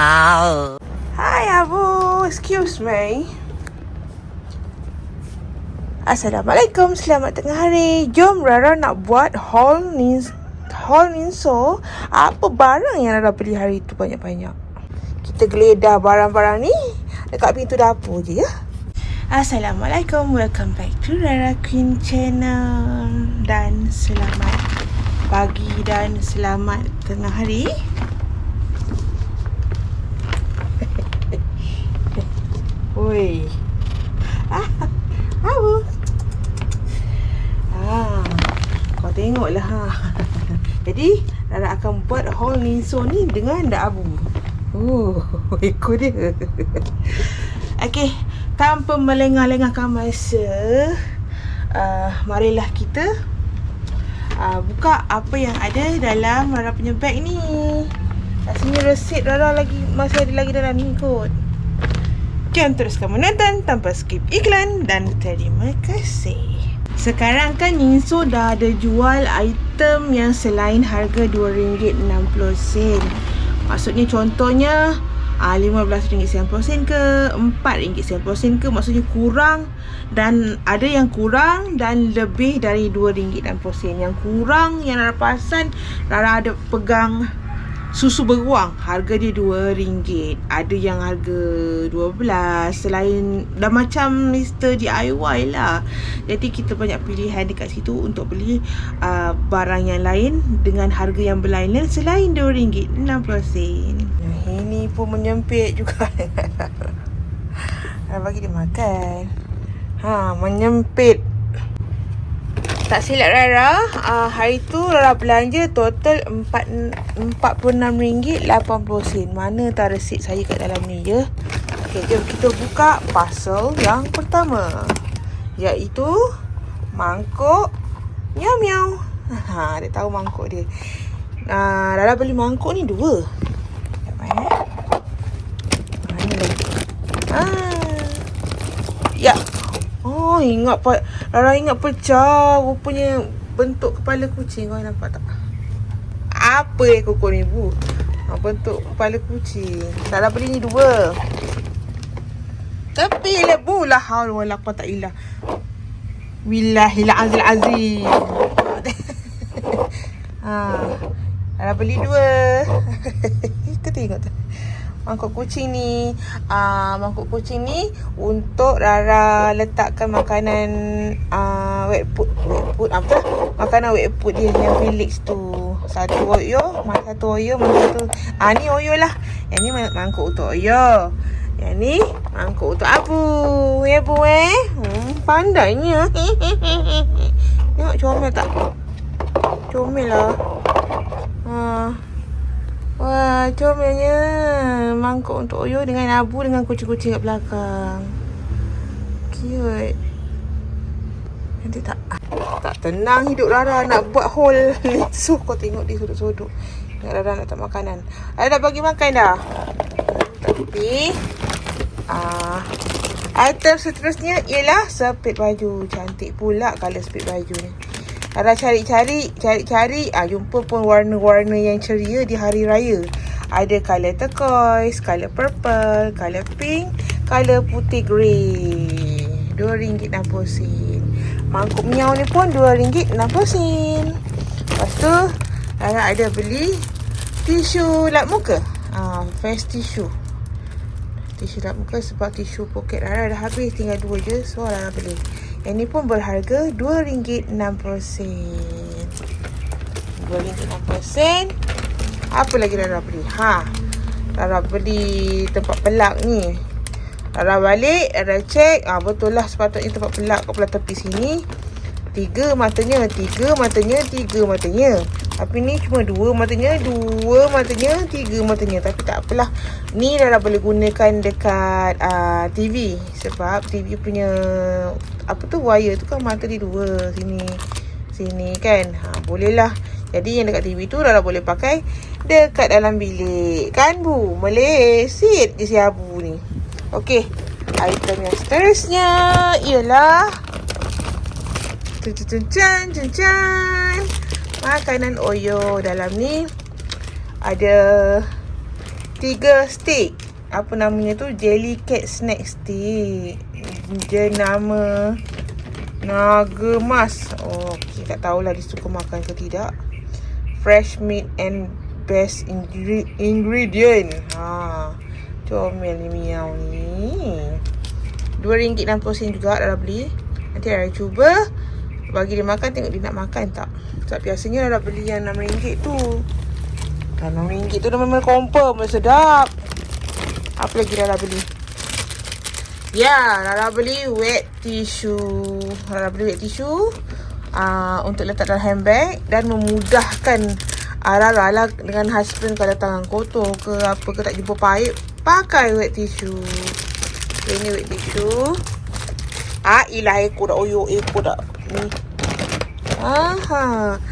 Hi Abu, excuse me. Assalamualaikum, selamat tengah hari. Jom Rara nak buat haul ni haul Ninso. Apa barang yang Rara beli hari tu banyak-banyak. Kita geledah barang-barang ni dekat pintu dapur je ya. Assalamualaikum, welcome back to Rara Queen Channel dan selamat pagi dan selamat tengah hari. Oi. Ah, apa? Ah, kau tengoklah ha. Jadi, Rara akan buat haul Ninso ni dengan dak abu. Oh, ekor dia. Okey, tanpa melengah-lengahkan masa, uh, marilah kita uh, buka apa yang ada dalam Rara punya bag ni. Rasanya resit Rara lagi masih ada lagi dalam ni kot. Jangan teruskan menonton tanpa skip iklan dan terima kasih. Sekarang kan Ninso dah ada jual item yang selain harga RM2.60. Maksudnya contohnya ah, RM15.90 ke RM4.90 ke maksudnya kurang dan ada yang kurang dan lebih dari RM2.60. Yang kurang yang Rara perasan Rara ada pegang susu beruang harga dia RM2 ada yang harga RM12 selain dah macam Mr. DIY lah. Jadi kita banyak pilihan dekat situ untuk beli uh, barang yang lain dengan harga yang berlainan selain RM2.60 yang ini pun menyempit juga. Bagi dia makan. Ha menyempit tak silap Rara, uh, hari tu Rara belanja total RM46.80 Mana tak resit saya kat dalam ni je. Okey, jom kita buka parcel yang pertama. Iaitu mangkuk miau miau. Ha, dia tahu mangkuk dia. Uh, Rara beli mangkuk ni dua. Eh? Mana lagi? Ah. Ya, Oh, ingat Pak. Rara ingat pecah. Rupanya bentuk kepala kucing. Kau nampak tak? Apa yang kuku ni, Bu? Ha, bentuk kepala kucing. Rara beli ni dua. Tapi lah, Bu. La haul wa la quwata illa. Billahil azil azim. ha. Rara beli dua. Kau tengok tu mangkuk kucing ni uh, mangkuk kucing ni untuk Rara letakkan makanan uh, wet food wet food apa? Tu makanan wet food dia yang Felix tu. Satu oyo satu oyo mana satu ah ni oyo lah. Yang ni mangkuk untuk oyo. Yang ni mangkuk untuk abu. Ya bu eh? Hmm, pandainya. Tengok comel tak? Comel lah. Uh. Wah, comelnya. Mangkuk untuk Oyo dengan Abu dengan kucing-kucing kat belakang. Cute. Nanti tak tak tenang hidup Rara nak buat hole. So, kau tengok dia sudut-sudut. Nak Rara nak tak makanan. Rara dah bagi makan dah. Tapi, ah, uh, item seterusnya ialah sepit baju. Cantik pula kalau sepit baju ni. Ada cari-cari, cari-cari, ah jumpa pun warna-warna yang ceria di hari raya. Ada color turquoise, color purple, color pink, color putih grey. RM2.60. Mangkuk miau ni pun RM2.60. Lepas tu, Rara ada beli tisu lap muka. Ah, face tissue. Tisu lap muka sebab tisu poket Rara dah habis tinggal dua je. So, Rara beli. Yang ni pun berharga RM2.60. RM2.60. Apa lagi Rara beli? Ha. Rara beli tempat pelak ni. Rara balik, Rara cek. Ah ha, betul lah sepatutnya tempat pelak kat belah tepi sini. Tiga matanya, tiga matanya, tiga matanya. Tapi ni cuma dua matanya, dua matanya, tiga matanya. Tapi tak apalah. Ni dah boleh gunakan dekat uh, TV. Sebab TV punya, apa tu, wire tu kan mata dia dua. Sini, sini kan. Ha, boleh lah. Jadi yang dekat TV tu dah boleh pakai dekat dalam bilik. Kan bu? Melesit je si Abu ni. Okey. Item yang seterusnya ialah Cun cun cun cun cun. Makanan Oyo dalam ni ada Tiga stick. Apa namanya tu? Jelly cat snack stick. Dia nama Naga Mas. Oh, okay. tak tahulah dia suka makan ke tidak. Fresh meat and best ingre- ingredient. Ha. Comel ni miau ni. RM2.60 juga dah beli. Nanti Rara cuba bagi dia makan tengok dia nak makan tak. Sebab biasanya Rara beli yang RM6 tu. Dan RM6 tu dah memang confirm dah sedap. Apa lagi Rara beli? Ya, Rara beli wet tissue. Rara beli wet tissue uh, untuk letak dalam handbag dan memudahkan uh, Rara lah dengan husband kalau tangan kotor ke apa ke tak jumpa paip pakai wet tissue. Okay, ini wet tissue. Ah, ilah ekor dah oyok ekor dah. Ni. Aha.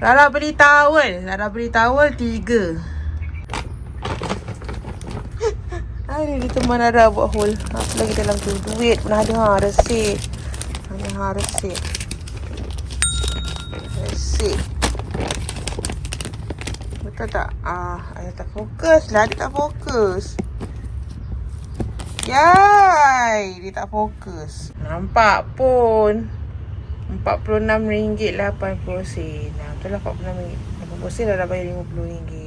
Rara beli towel. Rara beli towel tiga. Ada di teman Rara buat hole. Apa lagi dalam tu? Duit pun ada. Ha, resit. Hanya ha, resit. Resit. Betul tak? Ah, ayah tak fokus lah. Dia tak fokus. Yay! Dia tak fokus. Nampak pun. RM46.80. Nah, betul lah RM46.80 dah dah bayar RM50.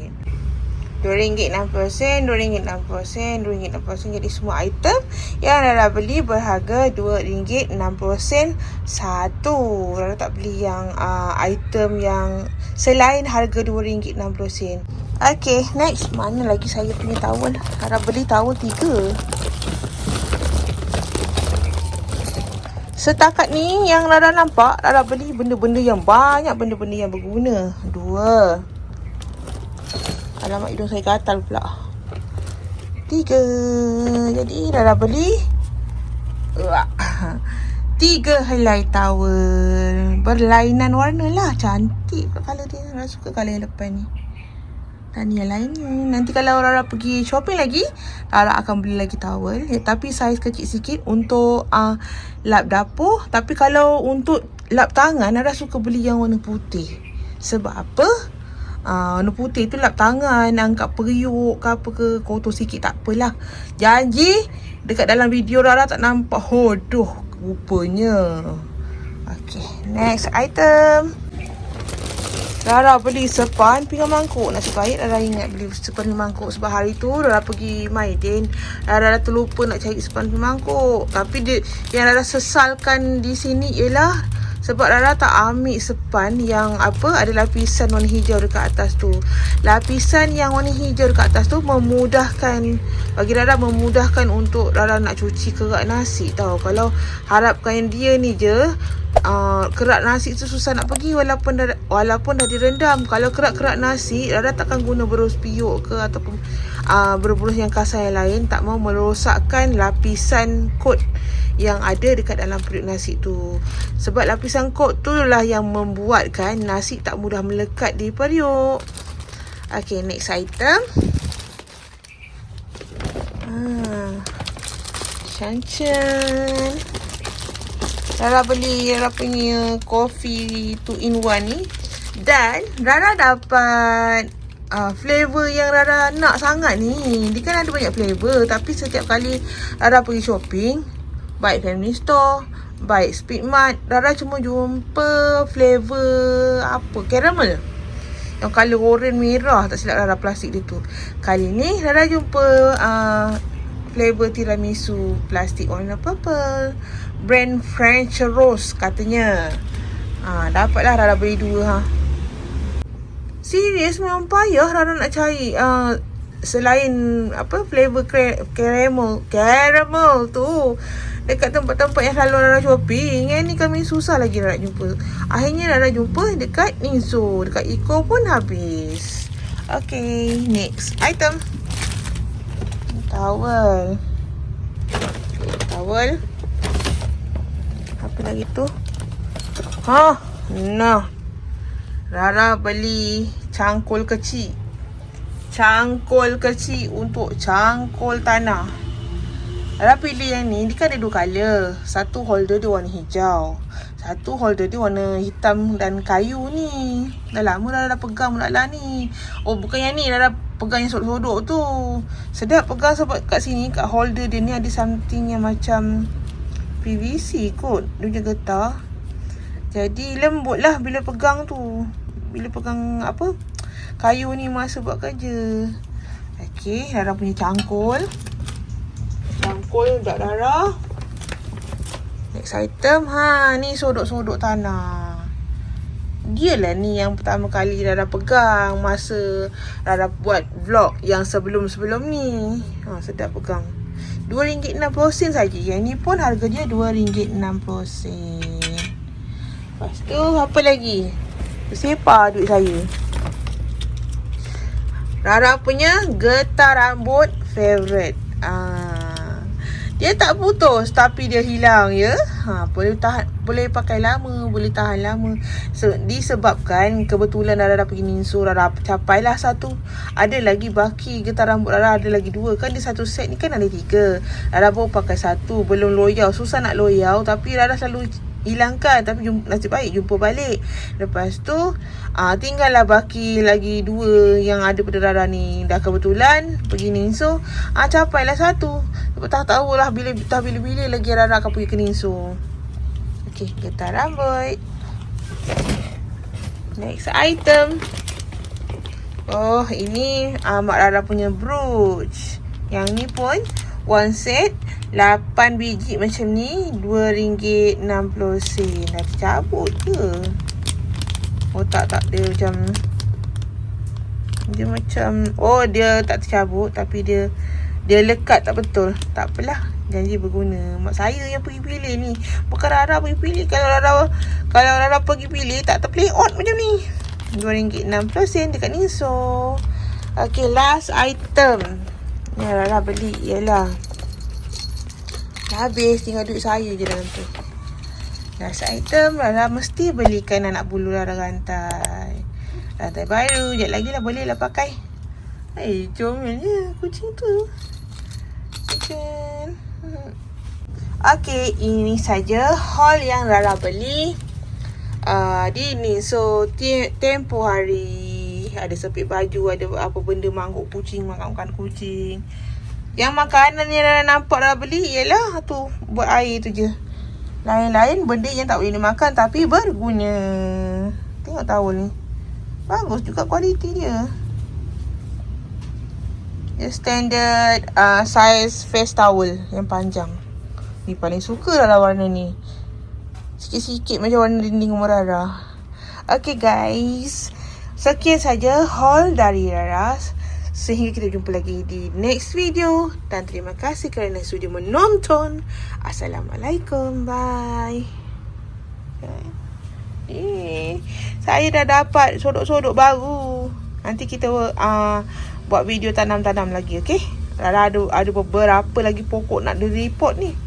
RM2.60, RM2.60, RM2.60 jadi semua item yang Rara beli berharga RM2.60 satu. Rara tak beli yang uh, item yang selain harga RM2.60. Okay, next. Mana lagi saya punya towel? Rara beli towel tiga. Setakat ni yang Rara nampak, Rara beli benda-benda yang banyak, benda-benda yang berguna. Dua. Alamak hidung saya gatal pula. Tiga. Jadi Rara beli. Tiga helai towel. Berlainan warna lah. Cantik pula dia. Rara suka colour yang depan ni. Dan yang lainnya. Nanti kalau Rara pergi shopping lagi. Rara akan beli lagi towel. Ya, tapi saiz kecil sikit untuk uh, lap dapur. Tapi kalau untuk lap tangan. Rara suka beli yang warna putih. Sebab apa? Uh, warna putih tu lap tangan, angkat periuk ke apa ke, kotor sikit tak apalah. Janji dekat dalam video Rara tak nampak hodoh rupanya. Okay, next item. Rara beli sepan pinggan mangkuk. Nasib baik Rara ingat beli sepan pinggan mangkuk sebab hari tu Rara pergi Maidin. Rara dah terlupa nak cari sepan pinggan mangkuk. Tapi dia, yang Rara sesalkan di sini ialah sebab Rara tak ambil sepan yang apa ada lapisan warna hijau dekat atas tu. Lapisan yang warna hijau dekat atas tu memudahkan bagi Rara memudahkan untuk Rara nak cuci kerak nasi tau. Kalau harapkan dia ni je uh, kerak nasi tu susah nak pergi walaupun dah, walaupun dah direndam. Kalau kerak-kerak nasi Rara takkan guna berus piuk ke ataupun uh, berus yang kasar yang lain tak mau merosakkan lapisan kot yang ada dekat dalam periuk nasi tu. Sebab lapisan kot tu lah yang membuatkan nasi tak mudah melekat di periuk. Okay, next item. Ah. Chan-chan. Rara beli Rara punya coffee 2 in 1 ni. Dan Rara dapat uh, flavor yang Rara nak sangat ni. Dia kan ada banyak flavor. Tapi setiap kali Rara pergi shopping. Baik family store. Baik speedmart. Rara cuma jumpa flavor apa? Caramel. Yang colour orange merah. Tak silap Rara plastik dia tu. Kali ni Rara jumpa uh, flavor tiramisu plastik warna purple. Brand French Rose katanya. Ha, dapatlah Rara beli dua ha. Serius memang payah Rara nak cari uh, selain apa flavor caramel caramel tu. Dekat tempat-tempat yang selalu Rara shopping yang ni kami susah lagi Rara jumpa. Akhirnya Rara jumpa dekat Ninso dekat Eco pun habis. Okay, next item. Towel. Towel. Apa lagi tu? Ha nah Rara beli cangkul kecil cangkul kecil untuk cangkul tanah Rara pilih yang ni, dia kan ada dua color. Satu holder dia warna hijau. Satu holder dia warna hitam dan kayu ni. Dah lama dah dah pegang pula lah ni. Oh bukan yang ni dah pegang yang sodok-sodok tu. Sedap pegang sebab kat sini kat holder dia ni ada something yang macam PVC kot. Dia punya getah. Jadi lembut lah bila pegang tu. Bila pegang apa kayu ni masa buat kerja. Okey, Rara punya cangkul. Cangkul budak Rara. Next item ha ni sodok-sodok tanah. Dia lah ni yang pertama kali Rara pegang masa Rara buat vlog yang sebelum-sebelum ni. Ha sedap pegang. RM2.60 saja. Yang ni pun harga dia RM2.60. Lepas tu apa lagi? Sepa duit saya. Rara punya getah rambut favorite. Ah. Dia tak putus tapi dia hilang ya. Ha boleh tahan boleh pakai lama, boleh tahan lama. So, disebabkan kebetulan Rara dah pergi Ninso Rara capailah satu. Ada lagi baki getah rambut Rara ada lagi dua. Kan dia satu set ni kan ada tiga. Rara baru pakai satu belum loyal. Susah nak loyal tapi Rara selalu hilangkan. Tapi jumpa, nasib baik jumpa balik. Lepas tu uh, tinggallah baki lagi dua yang ada pada Rara ni. Dah kebetulan pergi Ninso ah uh, capailah satu. Tapi tak tahulah bila tak bila-bila lagi Rara akan pergi ke Ninso okey getah rambut. Next item. Oh ini uh, mak Rara punya brooch. Yang ni pun one set 8 biji macam ni RM2.60 Dah tercabut ke? Oh tak tak dia macam Dia macam Oh dia tak tercabut Tapi dia Dia lekat tak betul. Tak apalah Janji berguna. Mak saya yang pergi pilih ni. Bukan Rara pergi pilih. Kalau Rara Kalau Rara pergi pilih Tak terplay on macam ni. RM2.60 dekat Niso. Okay last item. Ni Rara beli. Ialah habis tinggal duit saya je dalam tu. Last item Rara mesti belikan anak bulu Rara rantai. Rantai baru. Sekejap lagi lah boleh lah pakai. Hei, comelnya kucing tu. Kucing. Okay, ini saja haul yang Rara beli. Uh, di ni. So, tempoh hari ada sepit baju, ada apa benda mangkuk kucing, makan-makan kucing. Yang makanan yang dah nampak dah beli ialah tu buat air tu je. Lain-lain benda yang tak boleh dimakan tapi berguna. Tengok towel ni. Bagus juga kualiti dia. Dia standard uh, size face towel yang panjang. Ni paling suka lah warna ni. Sikit-sikit macam warna dinding rumah Rara. Okay guys. Sekian saja haul dari Rara. Sehingga kita jumpa lagi di next video. Dan terima kasih kerana sudah menonton. Assalamualaikum. Bye. Eh, saya dah dapat sodok-sodok baru. Nanti kita uh, buat video tanam-tanam lagi, okey? Ada ada beberapa lagi pokok nak di report ni.